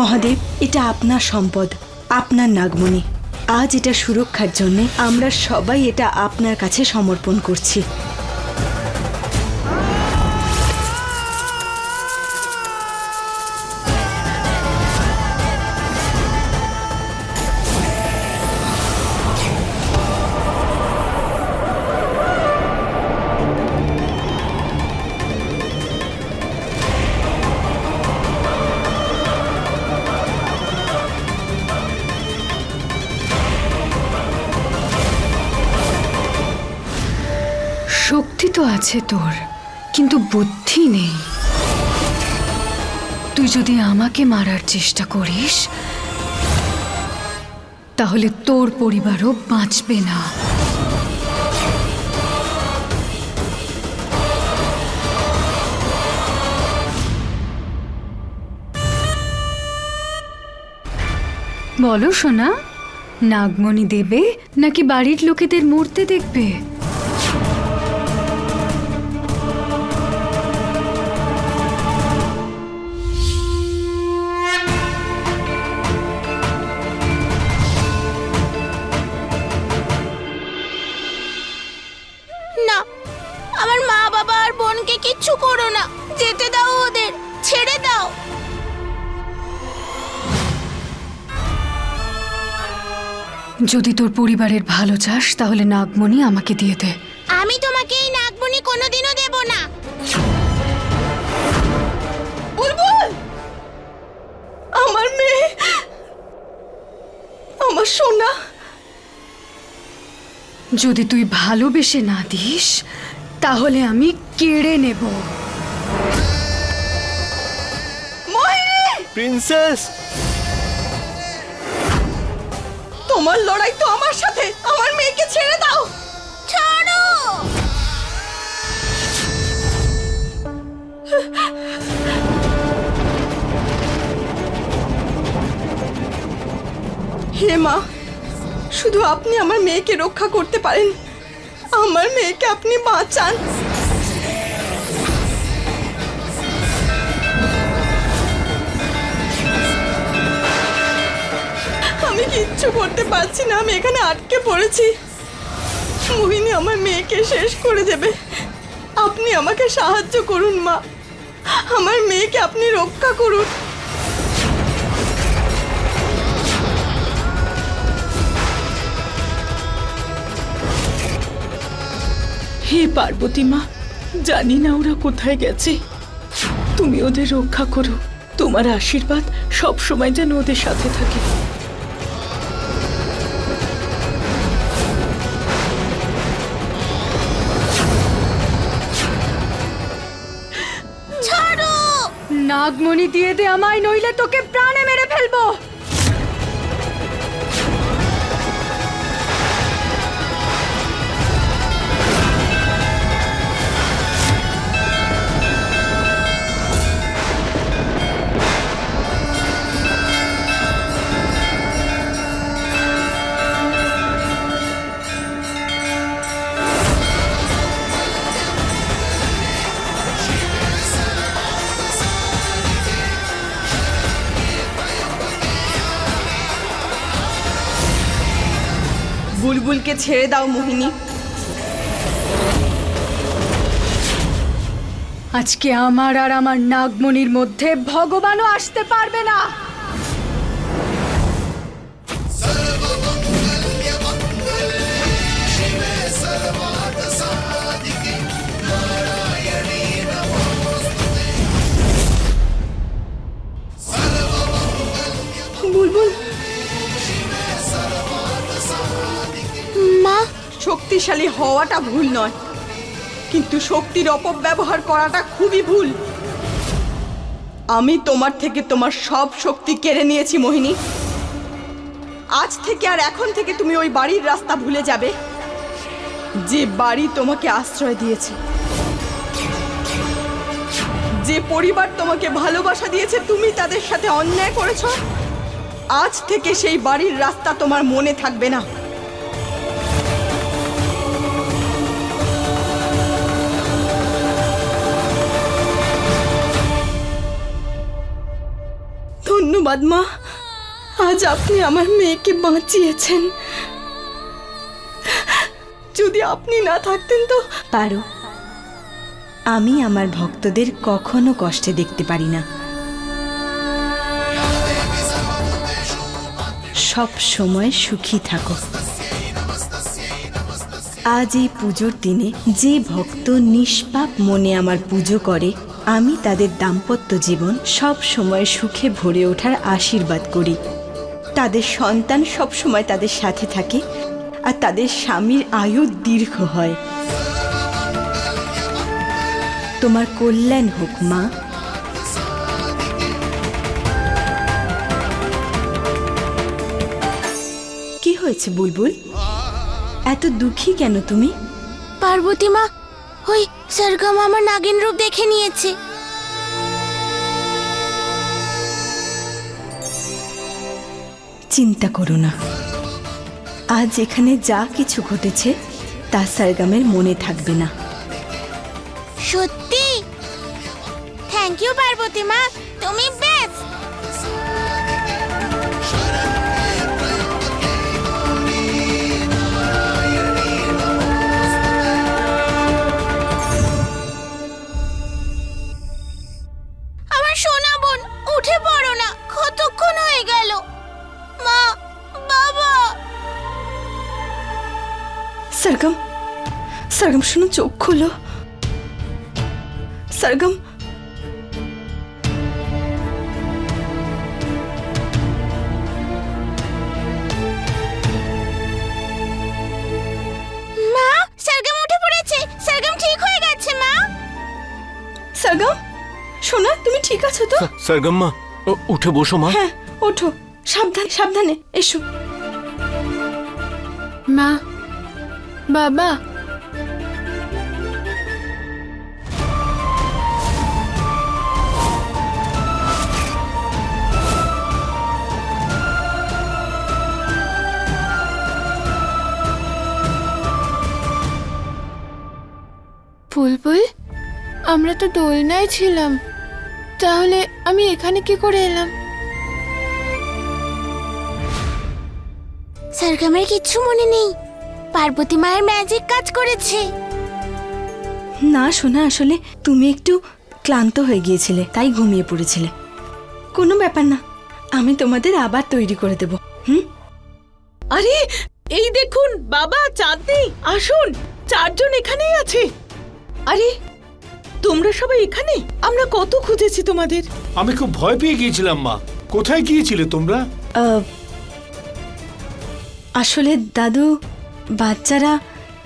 মহাদেব, এটা আপনার সম্পদ, আপনার নাগমণি। আজ এটা সুরক্ষার জন্যে আমরা সবাই এটা আপনার কাছে সমর্পণ করছি। শক্তি তো আছে তোর, কিন্তু বুদ্ধি নেই। তুই যদি আমাকে মারার চেষ্টা করিস, তাহলে তোর পরিবারও বাঁচবে না। বলো সোনা, নাগমণি দেবে নাকি বাড়ির লোকেদের মরতে দেখবে? যদি তোর পরিবারের ভালো চাস তাহলে নাগমণি আমাকে দিয়ে দে। আমি তোমাকে এই নাগমণি কোনোদিনও দেব না। বুলবুল! আমার মেয়ে! আমার সোনা! যদি তুই ভালোবেসে না দিস তাহলে আমি কেড়ে নেব। প্রিন্সেস! তোমার লড়াই তো আমার সাথে। আমার মেয়েকে ছেড়ে দাও। ছাড়ো। হে মা শুধু আপনি আমার মেয়েকে রক্ষা করতে পারেন। আমার মেয়েকে আপনি বাঁচান। কিচ্ছু করতে পারছি না, আমি এখানে আটকে পড়েছি। মোহিনী আমার মেয়েকে শেষ করে দেবে। আপনি আমাকে সাহায্য করুন, মা। আমার মেয়েকে আপনি রক্ষা করুন। হে পার্বতী মা, জানি না ওরা কোথায় গেছে। তুমি ওদের রক্ষা করো। তোমার আশীর্বাদ সব সময় যেন ওদের সাথে থাকে। নাগমণি দিয়ে দে আমায় নইলে তোকে প্রাণে মেরে ফেলব। বুলবুলকে ছেড়ে দাও মোহিনী। আজকে আমার আর আমার নাগমণির মধ্যে ভগবানও আসতে পারবে না। শক্তিশালী হওয়াটা ভুল নয়। কিন্তু শক্তির অপব্যবহার করাটা খুবই ভুল। আমি তোমার থেকে তোমার সব শক্তি কেড়ে নিয়েছি, মোহিনী। আজ থেকে আর এখন থেকে তুমি ওই বাড়ির রাস্তা ভুলে যাবে, যে বাড়ি তোমাকে আশ্রয় দিয়েছে। যে পরিবার তোমাকে ভালোবাসা দিয়েছে, তুমি তাদের সাথে অন্যায় করেছ। আজ থেকে সেই বাড়ির রাস্তা তোমার মনে থাকবে না। ধন্যবাদ মা আজ আপনি আমার মেয়েকে বাঁচিয়েছেন। যদি আপনি না থাকতেন তো? পারো। আমি আমার ভক্তদের কখনো কষ্টে দেখতে পারি না। সব সময় সুখী থাকো। আজ এই পুজোর দিনে যে ভক্ত নিষ্পাপ মনে আমার পুজো করে, আমি তাদের দাম্পত্য জীবন সব সময় সুখে ভরে ওঠার আশীর্বাদ করি। তাদের সন্তান সব সময় তাদের সাথে থাকে আর তাদের স্বামীর আয়ু দীর্ঘ হয়। তোমার কল্যাণ হোক, মা। কি হয়েছে বুলবুল? এত দুঃখী কেন তুমি? পার্বতী মা ওই সরগম আমার নাগিন রূপ দেখে নিয়েছে। চিন্তা করো না। আজ এখানে যা কিছু ঘটেছে তা সারগামের মনে থাকবে না। সত্যি? থ্যাংক ইউ পার্বতী মা তুমি সরগম শুনো চোখ খোলো। সরগম মা সরগম উঠে পড়েছে। সরগম ঠিক হয়ে গেছে মা। সরগম সোনা তুমি ঠিক আছো তো? সরগম্মা উ- উঠে বসো মা। হ্যাঁ ওঠো সাবধান সাবধানে এসো। মা বাবা আমরা তো দোলনায় ছিলাম। তাহলে আমি এখানে কি করে এলাম? সরগমের কিচ্ছু মনে নেই। পার্বতী মায়ের ম্যাজিক কাজ করেছে। না শোনা আসলে তুমি একটু ক্লান্ত হয়ে গিয়েছিলে তাই ঘুমিয়ে পড়েছিলে। কোনো ব্যাপার না আমি তোমাদের আবার তৈরি করে দেব হুম? আরে এই দেখুন বাবা চাঁদনি আসুন চারজন এখানেই আছে। আরে তোমরা সবাই এখানে? আমরা কত খুঁজেছি তোমাদের? আমি খুব ভয় পেয়ে গিয়েছিলাম মা। কোথায় গিয়েছিলে তোমরা? আহ, আসলে দাদু বাচ্চারা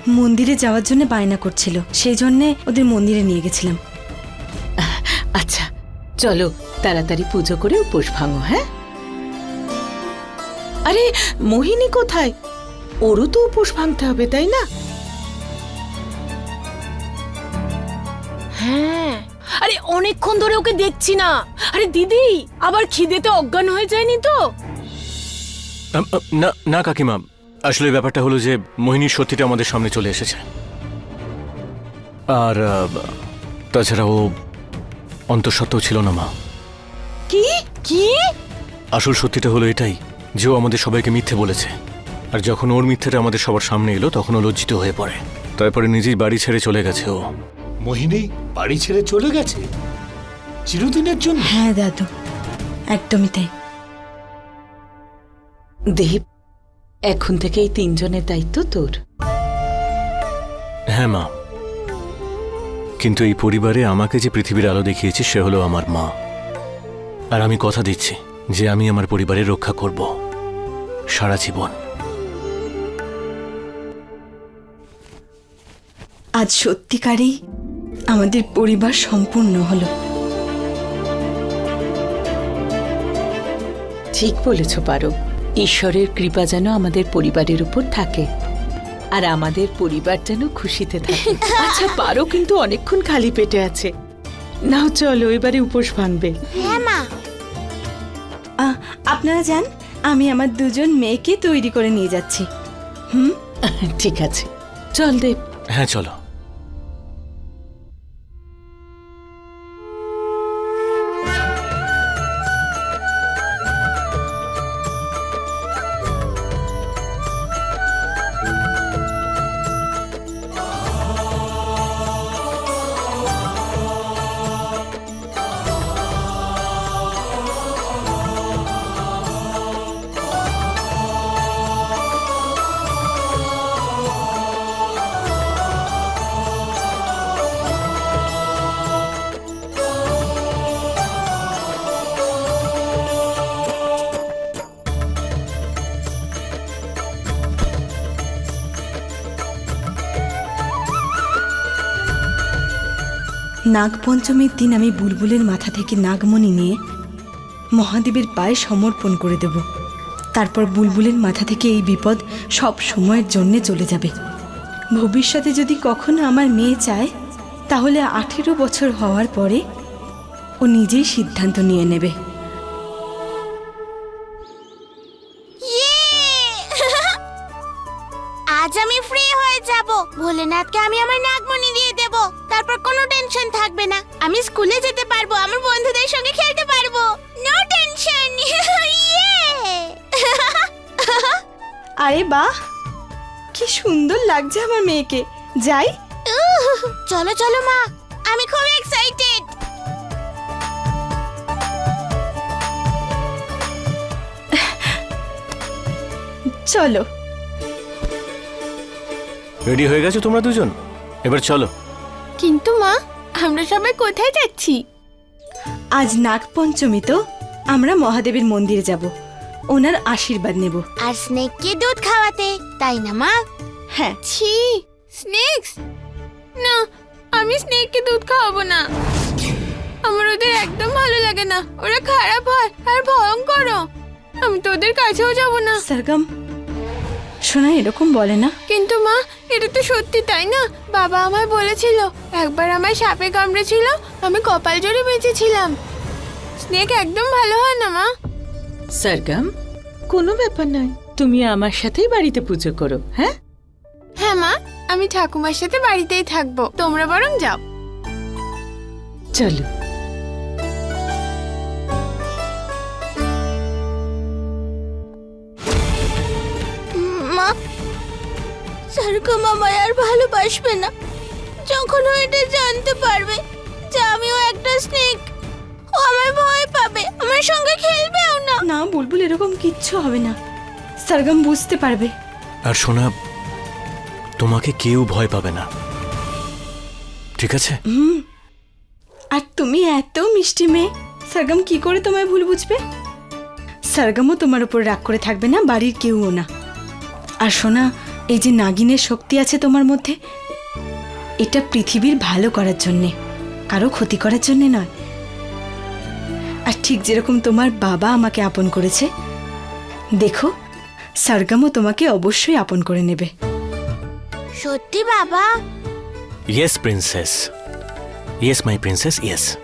মন্দিরে যাওয়ার জন্য বায়না করছিল। সেই জন্যে ওদের মন্দিরে নিয়ে গেছিলাম। আচ্ছা চলো তাড়াতাড়ি পুজো করে উপোস ভাঙো হ্যাঁ? আরে মোহিনী কোথায়? ওরও তো উপোস ভাঙতে হবে তাই না? হ্যাঁ। আরে অনেকক্ষণ ধরে ওকে দেখছি না। আরে দিদি আবার খিদেতে অজ্ঞান হয়ে যায়নি তো? না না কাকিমা। আসলে ব্যাপারটা হলো যে মোহিনীর সত্যিটা আমাদের সামনে চলে এসেছে। আর তাছাড়া ও অন্তঃসত্ত্বেও ছিল না মা। কি? কি? আসল সত্যিটা হলো এটাই যে ও আমাদের সবাইকে মিথ্যে বলেছে। আর যখন ওর মিথ্যেটা আমাদের সবার সামনে এলো তখন ও লজ্জিত হয়ে পড়ে। তারপরে নিজেই বাড়ি ছেড়ে চলে গেছে ও। মোহিনী বাড়ি ছেড়ে চলে গেছে? চিরদিনের জন্য। হ্যাঁ দাদু একদমই তাই। দেব এখন থেকে এই তিনজনের দায়িত্ব তোর। হ্যাঁ মা। কিন্তু এই পরিবারে আমাকে যে পৃথিবীর আলো দেখিয়েছে সে হলো আমার মা। আর আমি কথা দিচ্ছি যে আমি আমার পরিবারের রক্ষা করব। সারা জীবন। আজ সত্যিকারেই আমাদের পরিবার সম্পূর্ণ হলো। ঠিক বলেছ পারো ঈশ্বরের কৃপা যেন আমাদের পরিবারের উপর থাকে। আর আমাদের পরিবার যেন খুশিতে থাকে। আচ্ছা পারো কিন্তু অনেকক্ষণ খালি পেটে আছে। নাও চলো এবারে উপোস ভাঙবে। হ্যাঁ মা। আপনারা যান আমি আমার দুজন মেয়েকে তৈরি করে নিয়ে যাচ্ছি। হুম? ঠিক আছে। চল দেব। হ্যাঁ চলো। নাগপঞ্চমীর দিন আমি বুলবুলের মাথা থেকে নাগমণি নিয়ে মহাদেবের পায়ে সমর্পণ করে দেব। তারপর বুলবুলের মাথা থেকে এই বিপদ সব সময়ের জন্যে চলে যাবে। ভবিষ্যতে যদি কখনো আমার মেয়ে চায়, তাহলে আঠেরো বছর হওয়ার পরে ও নিজেই সিদ্ধান্ত নিয়ে নেবে। ইয়ে! আজ আমি ফ্রি হয়ে যাব। ভোলেনাথকে আমি আমার নাগমণি দিয়ে দেব। তারপর কোনো টেনশন থাকবে না। আমি স্কুলে যেতে পারব আমার বন্ধুদের সঙ্গে খেলতে পারব। নো টেনশন ইয়ে আরে বাহ! কি সুন্দর লাগছে আমার মেয়েকে। যাই। চলো চলো মা। আমি খুব এক্সাইটেড চলো। রেডি হয়ে গেছো তোমরা দুজন? এবার চলো। কিন্তু মা আমরা সবাই কোথায় যাচ্ছি? আজ নাগপঞ্চমী তো আমরা মহাদেবের মন্দিরে যাব। ওনার আশীর্বাদ নেব। আর স্নেককে দুধ খাওয়াতে তাই না মা? হ্যাঁ। ছি স্নেক্স! না আমি স্নেককে দুধ খাওয়াবো না। আমার ওদের একদম ভালো লাগে না। ওরা খারাপ হয় আর ভয়ঙ্কর। আমি তো ওদের কাছেও যাব না। সরগম শোনা এরকম বলে না। কিন্তু মা এটা তো সত্যি তাই না? বাবা আমায় বলেছিল একবার আমায় সাপে কামড়েছিল আমি কপাল জোরে বেঁচেছিলাম। স্নেক একদম ভালো হয় না মা? সরগম কোনো ব্যাপার নয়। তুমি আমার সাথেই বাড়িতে পুজো করো হ্যাঁ? হ্যাঁ মা আমি ঠাকুমার সাথে বাড়িতেই থাকব। তোমরা বরং যাও। চলো। সারকম আমায় আর ভালোবাসবে না। যখন ও এটা জানতে পারবে যে আমিও একটা স্নেক ও আমায় ভয় পাবে আমার সঙ্গে খেলবেও না। না বুলবুল এরকম কিচ্ছু হবে না। সরগম বুঝতে পারবে। আর শোনা তোমাকে কেউ ভয় পাবে না। ঠিক আছে? আর তুমি এত মিষ্টি মেয়ে সরগম কি করে তোমায় ভুল বুঝবে? সরগমও তোমার উপর রাগ করে থাকবে না বাড়ির কেউও না। আর শোনা এই যে নাগিনের শক্তি আছে তোমার মধ্যে এটা পৃথিবীর ভালো করার জন্যে কারও ক্ষতি করার জন্যে নয়। আর ঠিক যেরকম তোমার বাবা আমাকে আপন করেছে দেখো সরগমও তোমাকে অবশ্যই আপন করে নেবে। সত্যি বাবা? Yes princess yes my princess yes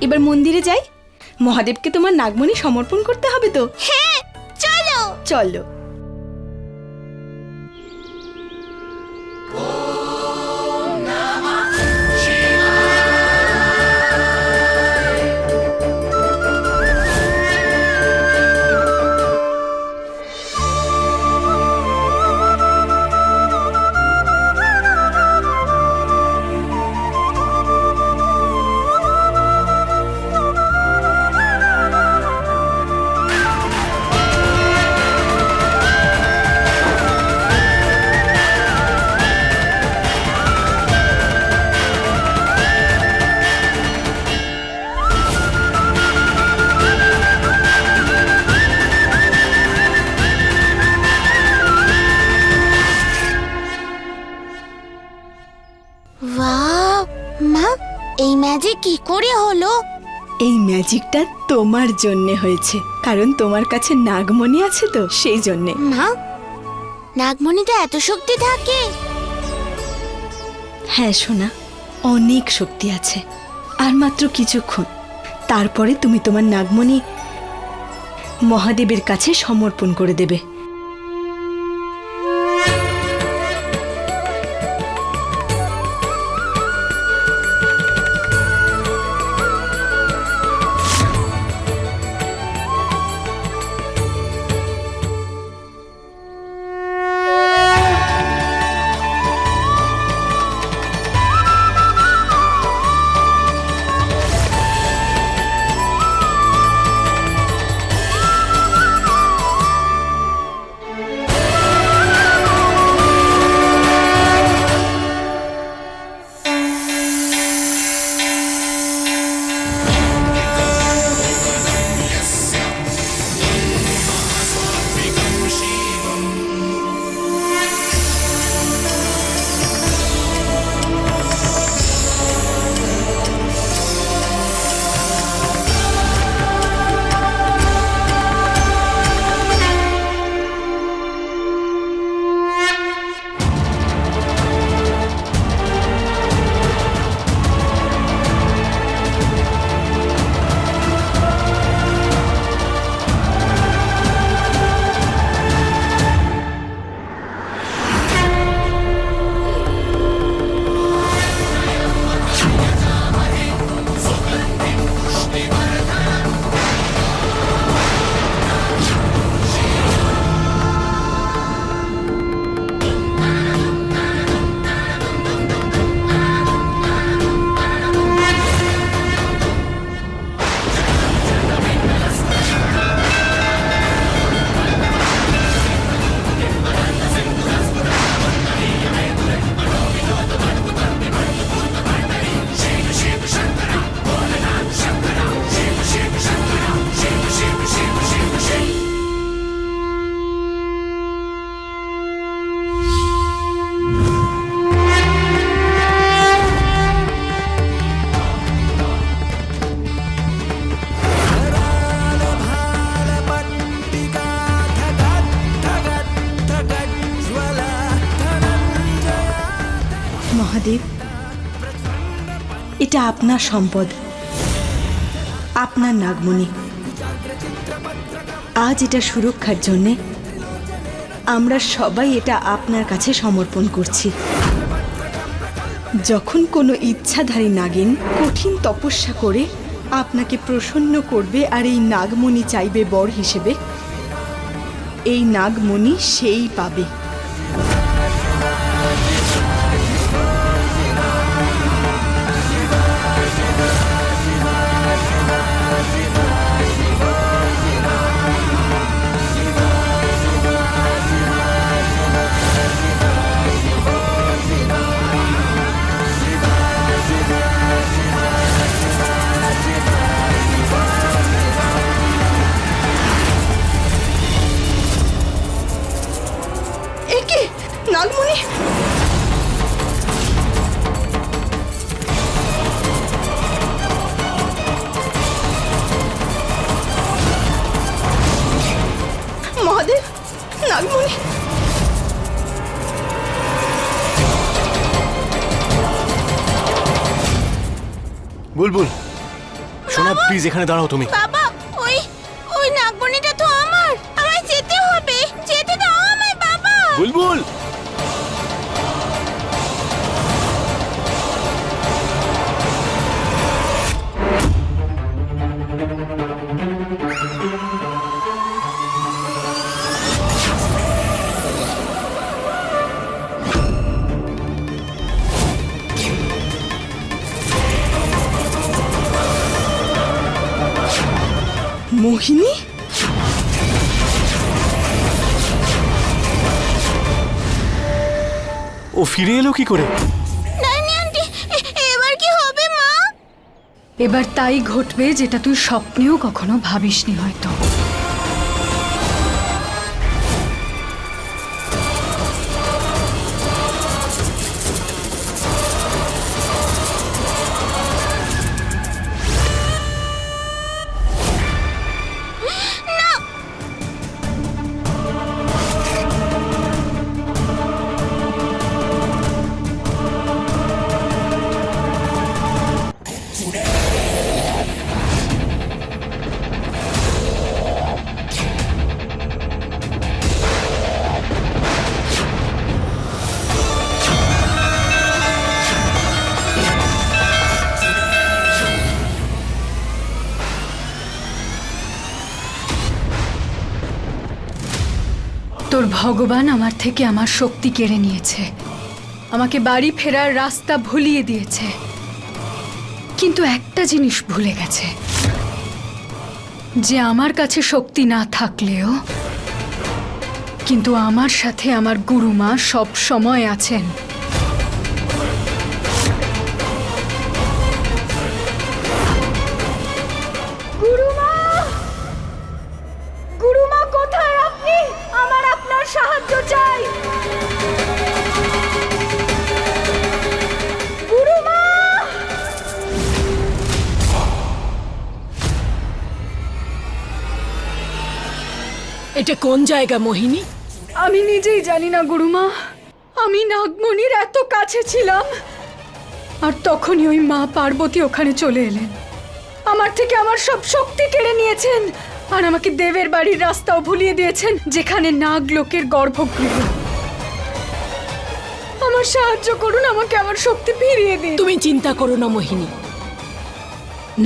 এবার মন্দিরে যাই। মহাদেবকে তোমার নাগমণি সমর্পণ করতে হবে তো? হ্যাঁ চলো। চলো। ওয়াও মা এই ম্যাজিক কি করে হলো? এই ম্যাজিকটা তোমার জন্যে হয়েছে কারণ তোমার কাছে নাগমণি আছে তো সেই জন্যে। মা নাগমণিতে এত শক্তি থাকে? হ্যাঁ সোনা অনেক শক্তি আছে আর মাত্র কিছুক্ষণ। তারপরে তুমি তোমার নাগমণি মহাদেবের কাছে সমর্পণ করে দেবে। এটা আপনার সম্পদ। আপনার নাগমণি। আজ এটা সুরক্ষার জন্যে আমরা সবাই এটা আপনার কাছে সমর্পণ করছি। যখন কোনো ইচ্ছাধারী নাগিন কঠিন তপস্যা করে আপনাকে প্রসন্ন করবে আর এই নাগমণি চাইবে বর হিসেবে, এই নাগমণি সেই পাবে। প্লিজ এখানে দাঁড়াও তুমি। বাবা ওই ওই নাগমণিটা তো আমার। আমায় যেতে হবে। যেতে দাও আমায় বাবা। বুলবুল! ফিরে এলো কি করে? নানি আন্টি এ- এবার কি হবে মা? এবার তাই ঘটবে যেটা তুই স্বপ্নেও কখনো ভাবিসনি হয়তো। তোর ভগবান আমার থেকে আমার শক্তি কেড়ে নিয়েছে। আমাকে বাড়ি ফেরার রাস্তা ভুলিয়ে দিয়েছে। কিন্তু একটা জিনিস ভুলে গেছে। যে আমার কাছে শক্তি না থাকলেও, কিন্তু আমার সাথে আমার গুরুমা সব সময় আছেন। এটা কোন জায়গা মোহিনী? আমি নিজেই জানি না গুরুমা। আমি নাগমণির এত কাছে ছিলাম আর তখনই ওই মা পার্বতী ওখানে চলে এলেন। আমার থেকে আমার সব শক্তি কেড়ে নিয়েছেন আর আমাকে দেবের বাড়ির রাস্তাও ভুলিয়ে দিয়েছেন যেখানে নাগ লোকের গর্ভগৃহ। আমার সাহায্য করুন আমাকে আমার শক্তি ফিরিয়ে দিন। তুমি চিন্তা করো না মোহিনী।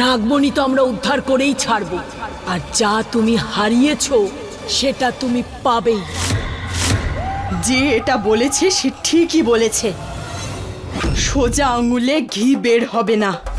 নাগমণি তো আমরা উদ্ধার করেই ছাড়ব আর যা তুমি হারিয়েছো সেটা তুমি পাবেই। যে এটা বলেছে, সে ঠিকই বলেছে। সোজা আঙুলে ঘি বের হবে না।